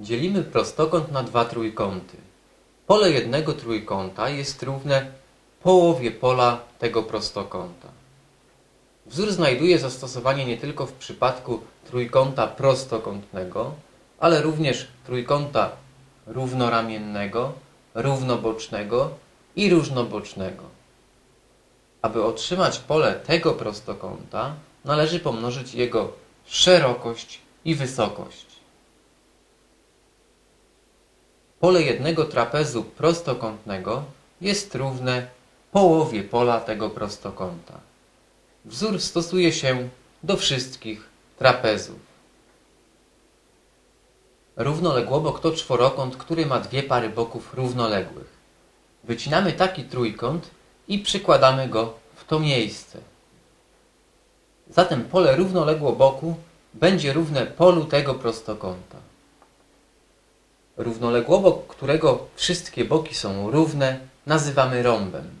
Dzielimy prostokąt na dwa trójkąty. Pole jednego trójkąta jest równe połowie pola tego prostokąta. Wzór znajduje zastosowanie nie tylko w przypadku trójkąta prostokątnego, ale również trójkąta równoramiennego, równobocznego i różnobocznego. Aby otrzymać pole tego prostokąta, należy pomnożyć jego szerokość i wysokość. Pole jednego trapezu prostokątnego jest równe połowie pola tego prostokąta. Wzór stosuje się do wszystkich trapezów. Równoległobok to czworokąt, który ma dwie pary boków równoległych. Wycinamy taki trójkąt i przykładamy go w to miejsce. Zatem pole równoległoboku będzie równe polu tego prostokąta. Równoległobok, którego wszystkie boki są równe, nazywamy rąbem.